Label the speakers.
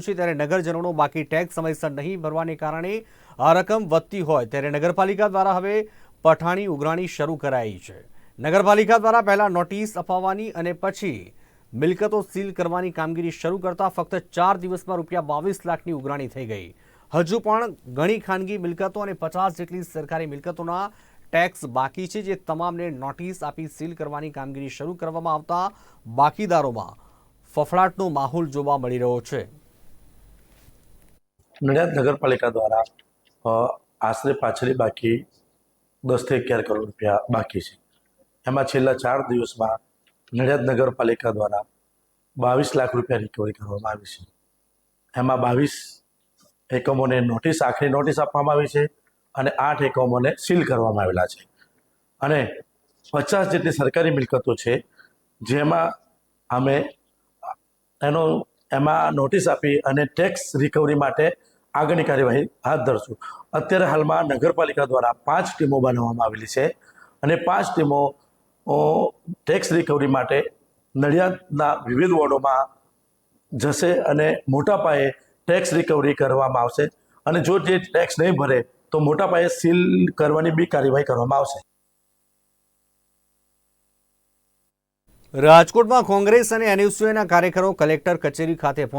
Speaker 1: છે ત્યારે નગરજનોનો બાકી ટેક્સ સમયસર નહીં ભરવાને કારણે આ રકમ વધતી હોય ત્યારે નગરપાલિકા દ્વારા હવે પઠાણી ઉઘરાણી શરૂ કરાઈ છે. નગરપાલિકા દ્વારા પહેલાં નોટિસ અપાવવાની અને પછી મિલકતો સીલ કરવાની કામગીરી શરૂ કરતાં ફક્ત ચાર દિવસમાં રૂપિયા બાવીસ લાખની ઉઘરાણી થઈ ગઈ. હજુ પણ ઘણી ખાનગી મિલકતો અને પચાસ જેટલી સરકારી મિલકતોના ટેક્સ બાકી છે, જે તમામને નોટિસ આપી સીલ કરવાની કામગીરી શરૂ કરવામાં આવતા બાકીદારોમાં ફફડાટનો માહોલ જોવા મળી રહ્યો છે.
Speaker 2: નડિયાદ નગરપાલિકા દ્વારા આશરે પાછળ બાકી દસથી અગિયાર કરોડ રૂપિયા બાકી છે. એમાં છેલ્લા ચાર દિવસમાં નડિયાદ નગરપાલિકા દ્વારા બાવીસ લાખ રૂપિયા રિકવરી કરવામાં આવી છે. એમાં બાવીસ એકમોને નોટિસ આખરી નોટિસ આપવામાં આવી છે અને આઠ એકમોને સીલ કરવામાં આવેલા છે. અને પચાસ જેટલી સરકારી મિલકતો છે, જેમાં અમે એનો એમાં નોટિસ આપી અને ટેક્સ રિકવરી માટે આગળની કાર્યવાહી હાથ ધરશું. અત્યારે હાલમાં નગરપાલિકા દ્વારા પાંચ ટીમો બનાવવામાં આવેલી છે અને પાંચ ટીમો ટેક્સ રિકવરી માટે નડિયાદના વિવિધ વોર્ડોમાં જશે અને મોટા પાયે ટેક્સ રિકવરી કરવામાં આવશે અને જો જે ટેક્સ નહીં ભરે તો મોટા પાયે સીલ કરવાની બી કાર્યવાહી કરવામાં આવશે.
Speaker 1: રાજકોટમાં કોંગ્રેસ અને એનયુસીઓના કાર્યકરો કલેક્ટર કચેરી ખાતે પહોંચ્યા.